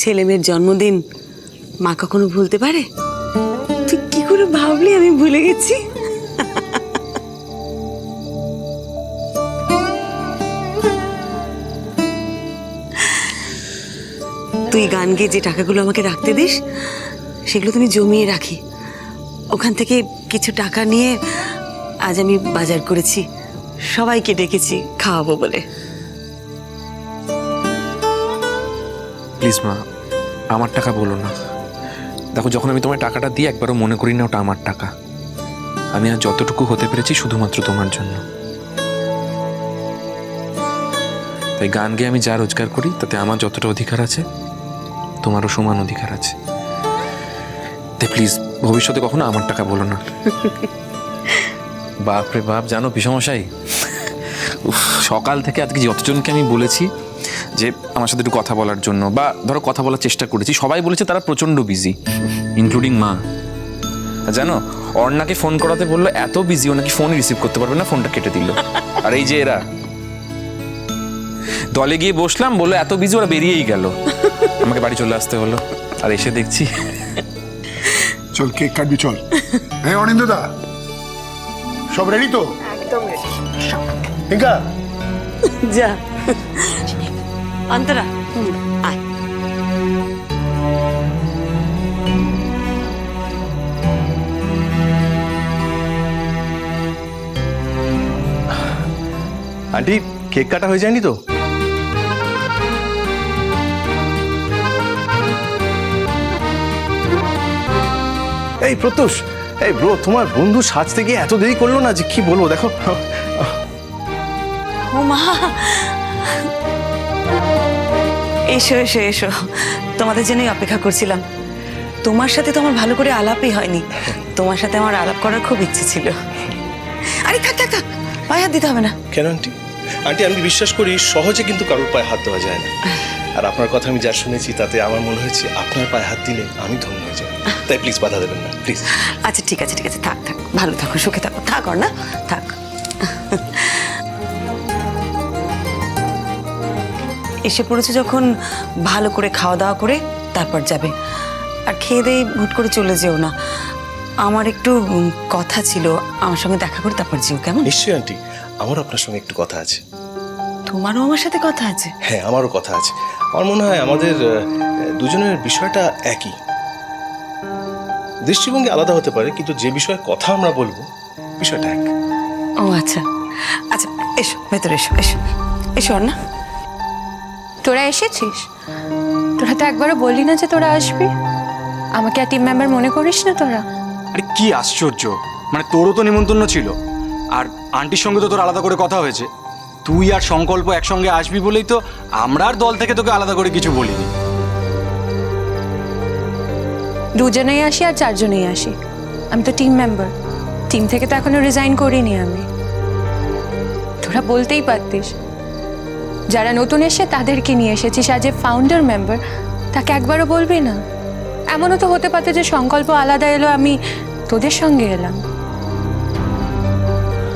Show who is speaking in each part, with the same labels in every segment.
Speaker 1: ছেলে মেয়ের জন্মদিন মা কখনো ভুলতে পারে? তুই কি করে ভাবলি আমি ভুলে গেছি? তুই গান গেয়ে যে টাকাগুলো আমাকে রাখতে দিস, সেগুলো তুমি জমিয়ে রাখি। ওখান থেকে কিছু টাকা নিয়ে আজ আমি বাজার করেছি। সবাইকে ডেকেছি, খাওয়াবো বলে।
Speaker 2: প্লিজ মা আমার টাকা বলো না। দেখো যখন আমি তোমার টাকাটা দিই একবারও মনে করি না ওটা আমার টাকা। আমি আর যতটুকু হতে পেরেছি শুধুমাত্র তোমার জন্য। তাই গান গেয়ে আমি যা রোজগার করি তাতে আমার যতটা অধিকার আছে তোমারও সমান অধিকার আছে। তাই প্লিজ ভবিষ্যতে কখনো আমার টাকা বলো না। বাপ রে বাপ জানো উফ, সকাল থেকে আজকে যতজনকে আমি বলেছি যে আমার সাথে একটু কথা বলার জন্য বা ধরো কথা বলার চেষ্টা করেছি সবাই বলেছে তারা প্রচণ্ড বিজি ইনক্লুডিং মা। জানো অর্ণাকে ফোন করাতে বলল এত বিজি ও নাকি ফোন রিসিভ করতে পারবে না ফোনটা কেটে দিল। আর এই যে এরা। দলে গিয়ে বসলাম বলল এত বিজি ওরা বেরিয়েই গেল। আমাকে বাড়ি চলে আসতে হলো। আর এসে দেখছি।
Speaker 3: চল কেক কাটবি চল। হ্যাঁ অনিন্দদা সব রেডি তো? ঠিক আছে
Speaker 1: যা। অন্তরা হুম, আয়
Speaker 4: আন্টি কেক কাটা হয়ে যায়নি তো? এই প্রত্যুষ এই ব্রো তোমার বন্ধু সাজতে গিয়ে এত দেরি করল না যে কি বলব দেখো।
Speaker 1: ও মা এসো এসো এসো। তোমাদের জন্যই অপেক্ষা করছিলাম। তোমার সাথে তো আমার ভালো করে আলাপই হয়নি। তোমার সাথে আমার আলাপ করার খুব ইচ্ছে ছিল। আরে থাক থাক থাক। পায়ে হাত দিতে হবে না।
Speaker 4: কেন আন্টি? আন্টি আমি বিশ্বাস করি সহজে কিন্তু কারোর পায়ে হাত দেওয়া যায় না। আর আপনার কথা আমি যা শুনেছি তাতে আমার মনে হয়েছে আপনার পায়ে হাত দিলে আমি ধন্য হয়ে যাব। তাই প্লিজ বাধা দেবেন না প্লিজ
Speaker 1: আচ্ছা ঠিক আছে ঠিক আছে। থাক থাক। ভালো থাকো সুখে থাকো। থাক না থাক। এসে পড়েছে যখন ভালো করে খাওয়া দাওয়া করে তারপর যাবে। আর খেয়ে দিয়ে হুট করে চলে যেও না। আমার একটু কথা ছিল। আমার সঙ্গে দেখা করে তারপর যেও কেমন?
Speaker 4: নিশ্চয়ই আন্টি আমার আপনার সঙ্গে একটু কথা আছে।
Speaker 1: তোমারও আমার সাথে কথা আছে?
Speaker 4: হ্যাঁ আমারও কথা আছে। আমার মনে হয় আমাদের দুজনের বিষয়টা একই। দৃষ্টিভঙ্গি আলাদা হতে পারে কিন্তু যে বিষয়ে কথা আমরা বলব বিষয়টা এক।
Speaker 1: ও আচ্ছা। আচ্ছা এসো ভেতরে এসো এসো। এসো না
Speaker 5: তোরা এসেছিস? তোরা তো একবারও বললি না যে তোরা আসবি। আমাকে আর টিম মেম্বার মনে করিস না তোরা?
Speaker 6: আরে কি আশ্চর্য। মানে তোরও তো নিমন্ত্রণ ছিল। আর আন্টির সঙ্গে তো তোর আলাদা করে কথা হয়েছে। তুই আর সংকল্প একসঙ্গে আসবি বলেই তো আমরা আর দল থেকে তোকে আলাদা করে কিছু বলিনি।
Speaker 5: দুজনেই আসি আর চারজনেই আসি। আমি তো টিম মেম্বার টিম থেকে তো এখনও রিজাইন করিনি আমি। তোরা বলতেই পারতিস। যারা নতুন এসে তাদেরকে নিয়ে এসেছিস আজ যে ফাউন্ডার মেম্বার তাকে একবারও বলবি না? এমনও তো হতে পারে যে সংকল্প আলাদা এলো, আমি তোদের সঙ্গে এলাম।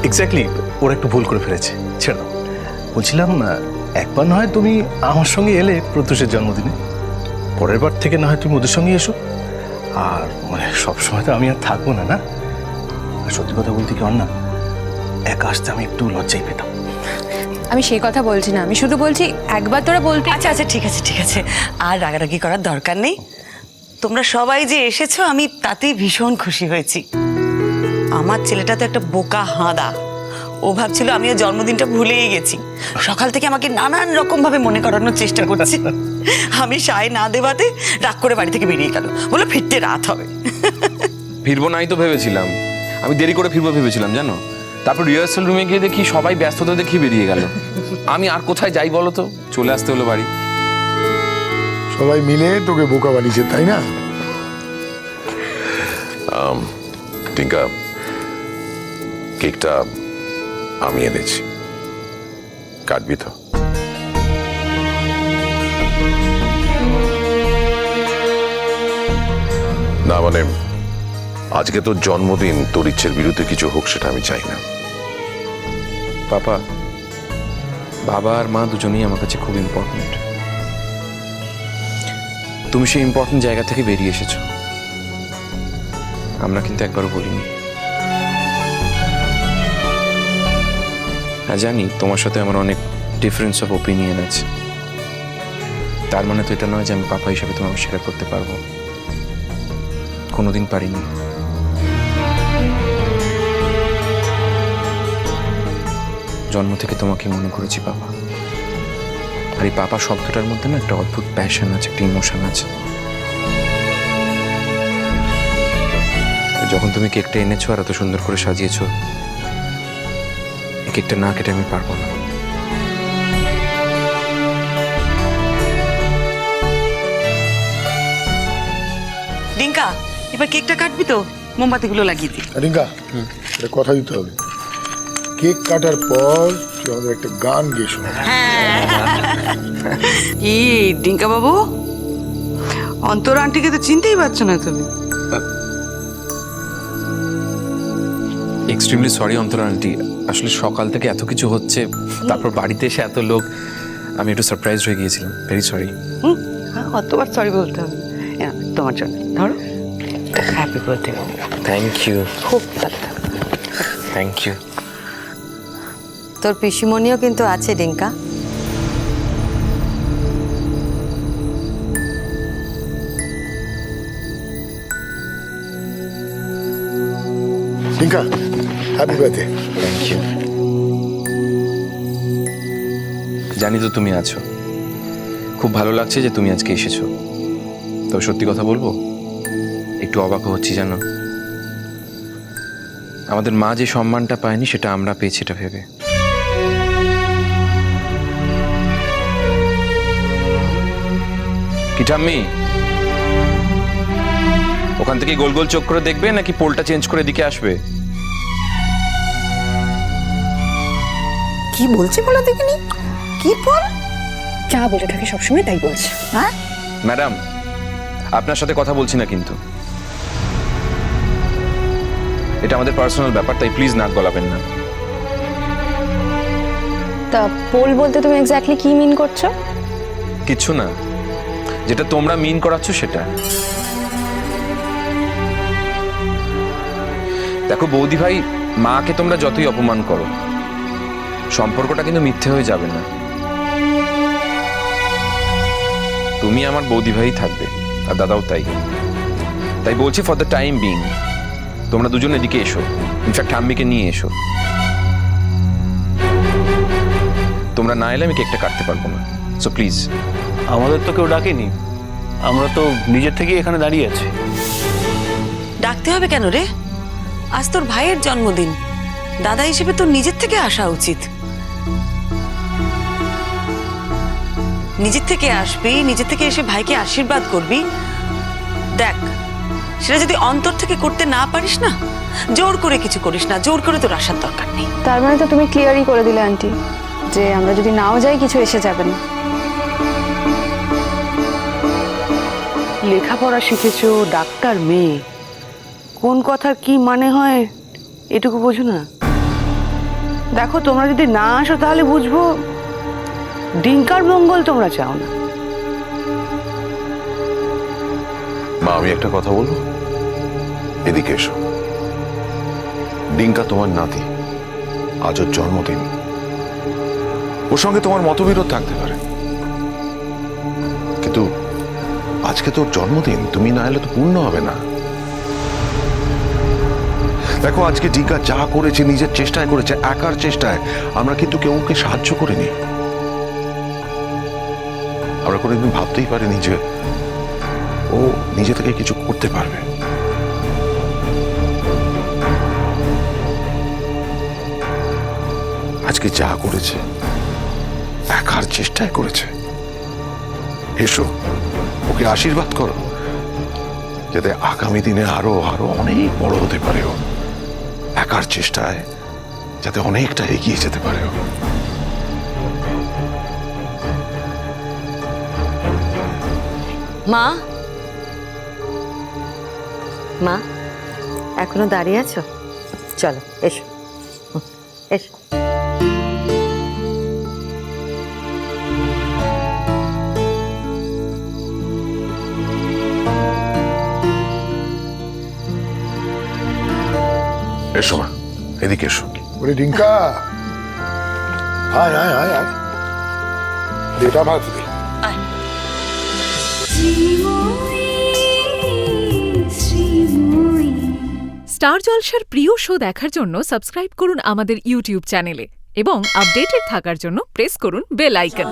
Speaker 4: এক্স্যাক্টলি ওরা একটু ভুল করে ফেলেছে। ছেড়ে বলছিলাম একবার না হয় তুমি আমার সঙ্গে এলে প্রত্যুষের জন্মদিনে। পরের বার থেকে না হয় তুমি ওদের সঙ্গে এসো। আর মানে সবসময় তো আমি আর থাকব না না? সত্যি কথা বলতে কি না একা আসতে আমি একটু লজ্জাই পেতাম।
Speaker 5: আমি সেই কথা বলছি না আমি শুধু বলছি একবার তোরা বলবি
Speaker 1: আচ্ছা আচ্ছা ঠিক আছে ঠিক আছে। আর রাগারাগি করার দরকার নেই। তোমরা সবাই যে এসেছ আমি তাতেই ভীষণ খুশি হয়েছি। আমার ছেলেটা তো একটা বোকা হাঁদা। ও ভাবছিল আমি ওর জন্মদিনটা ভুলেই গেছি। সকাল থেকে আমাকে নানান রকম ভাবে মনে করানোর চেষ্টা করছি। আমি সায় না দেওয়াতে রাগ করে বাড়ি থেকে বেরিয়ে গেল। বলে ফিরতে রাত হবে।
Speaker 2: ফিরবো নাই তো ভেবেছিলাম। আমি দেরি করে ফিরবো ভেবেছিলাম জানো? তারপর রিহার্সাল রুমে গিয়ে দেখি সবাই ব্যস্ততা দেখি বেরিয়ে গেল। আমি আর কোথায় যাই বলো তো? চলে আসতে হলো বাড়ি।
Speaker 3: সবাই মিলে তোকে বোকা বানিয়েছে তাই না?
Speaker 7: টিঙ্কা কেকটা আমি এনেছি। কাটবি তো? না মানে আজকে তোর জন্মদিন তোর ইচ্ছের বিরুদ্ধে কিছু হোক সেটা আমি চাই না।
Speaker 2: পাপা বাবা আর মা দুজনেই আমার কাছে খুব ইম্পর্টেন্ট তুমি সেই ইম্পর্টেন্ট জায়গা থেকে বেরিয়ে এসেছ। আমরা কিন্তু একবারও বলিনি। হ্যাঁ জানি, তোমার সাথে আমার অনেক ডিফারেন্স অফ ওপিনিয়ন আছে। তার মানে তো এটা নয় যে আমি পাপা হিসাবে তোমাকে স্বীকার করতে পারব। কোনোদিন পারিনি। জন্ম থেকে তোমাকে মনে করেছি বাবা। আর এই পাপা শব্দটার মধ্যে না একটা অদ্ভুত প্যাশন আছে একটা ইমোশন আছে। যখন তুমি কেকটা এনেছো আর এত সুন্দর করে সাজিয়েছো কেকটা না কেটে আমি পারব না।
Speaker 1: ডিঙ্কা এবার কেকটা কাটবি তো? মোমবাতিগুলো লাগিয়ে দি
Speaker 3: রিঙ্কা কথা দিতে হবে। কেক কাটার পর তুই আমাদের একটা গান গেয়ে শোনা।
Speaker 1: কি ডিঙ্কা বাবু? অন্তর আন্টিকে তো চিনতেই পারছ না তুমি।
Speaker 2: Extremely sorry Antara aunty. আসলে সকাল থেকে এত কিছু হচ্ছে তারপর বাড়িতে এসে এত লোক আমি একটু সারপ্রাইজ হয়ে গিয়েছিলাম। ভেরি সরি
Speaker 1: হুম হ্যাঁ, অতবার সরি বলতে হবে। এ তোমার জন্য। ধরো। হ্যাপি বার্থডে
Speaker 2: থ্যাংক ইউ
Speaker 1: খুব ভালো। থাকো।
Speaker 2: থ্যাংক ইউ
Speaker 8: তোর পিসিমণিও কিন্তু আছে Dinka
Speaker 3: Rinka happy birthday
Speaker 2: thank you জানি তো তুমি আছো। খুব ভালো লাগছে যে তুমি আজকে এসেছ। তবে সত্যি কথা বলব একটু অবাক হচ্ছি জানো? আমাদের মা যে সম্মানটা পায়নি সেটা আমরা পেয়েছি এটা ভেবে। কি ঠাম্মি ওখান থেকে গোল গোল চোখ করে দেখবে নাকি পোলটা চেঞ্জ করে দিকে আসবে?
Speaker 9: কি বলছে বলো দেখিনি? কি পোল?
Speaker 5: যা বলে থাকে সবসময় তাই বলছে।
Speaker 9: হ্যাঁ?
Speaker 2: ম্যাডাম আপনার সাথে কথা বলছি না কিন্তু। এটা আমাদের পার্সোনাল ব্যাপার তাই প্লিজ নাক গলাবেন না।
Speaker 5: তা পোল বলতে তুমি এক্স্যাক্টলি কি মিন করছ?
Speaker 2: কিচ্ছু না। যেটা তোমরা মিন করাচ্ছ সেটা। দেখো বৌদি ভাই, মাকে তোমরা যতই অপমান করো, সম্পর্কটা কিন্তু মিথ্যে হয়ে যাবে না। তুমি আমার বৌদি ভাই থাকবে, আর দাদাও তাই। তাই বলছি ফর দ্য টাইম বিং তোমরা দুজন এদিকে এসো। ইনফ্যাক্ট ঠাম্মিকে নিয়ে এসো। তোমরা না এলে আমি কেকটা কাটতে পারব না। সো প্লিজ
Speaker 10: আমাদের তো কেউ ডাকেনি। আমরা তো নিজের থেকেই এখানে দাঁড়িয়ে আছি।
Speaker 1: ডাকতে হবে কেন রে? আজ তোর ভাইয়ের জন্মদিন। দাদা হিসেবে তোর নিজের থেকে আসা উচিত। নিজের থেকে আসবি নিজের থেকে এসে ভাইকে আশীর্বাদ করবি। দেখ সেটা যদি অন্তর থেকে করতে না পারিস না জোর করে কিছু করিস না জোর করে তোর আসার দরকার নেই।
Speaker 5: তার মানে তো তুমি ক্লিয়ারই করে দিলে আন্টি যে আমরা যদি নাও যাই কিছু এসে যাবে না।
Speaker 11: লেখাপড়া শিখেছো, ডাক্তার মেয়ে। কোন কথার কি মানে হয়, এটুকু বোঝো না। দেখো, তোমরা যদি না আসো, তাহলে বুঝব, ডিঙ্কার মঙ্গল তোমরা চাও না।
Speaker 7: মা, আমি একটা কথা বলব? এদিকে এসো। ডিঙ্কা তোমার নাতি। আজ ওর জন্মদিন। ওর সঙ্গে তোমার মতবিরোধ থাকতে পারে। আজকে তোর জন্মদিন, তুমি না এলে তো পূর্ণ হবে না। দেখো, আজকে ডিঙ্কা যা করেছে, নিজের চেষ্টায় করেছে, একার চেষ্টায়। আমরা কিন্তু কেউ ওকে সাহায্য করিনি। আমরা কোনোদিন ভাবতেই পারিনি যে ও নিজে থেকে কিছু করতে পারবে। আজকে যা করেছে, একার চেষ্টায় করেছে। এসো, ওকে আশীর্বাদ করো, যাতে আগামী দিনে আরও আরও অনেক বড় হতে পারে ও একার চেষ্টায় যাতে অনেকটা এগিয়ে যেতে পারে ও
Speaker 8: মা? মা, এখনও দাঁড়িয়ে আছো? চলো, এসো। এসো।
Speaker 7: এসো মা এদিকে এসো।
Speaker 3: ওরে ডিঙ্কা আয় আয় আয় আয়। ভাত দে
Speaker 12: স্টার জলসার প্রিয় শো দেখার জন্য সাবস্ক্রাইব করুন আমাদের ইউটিউব চ্যানেলে এবং আপডেটেড থাকার জন্য প্রেস করুন বেল আইকন।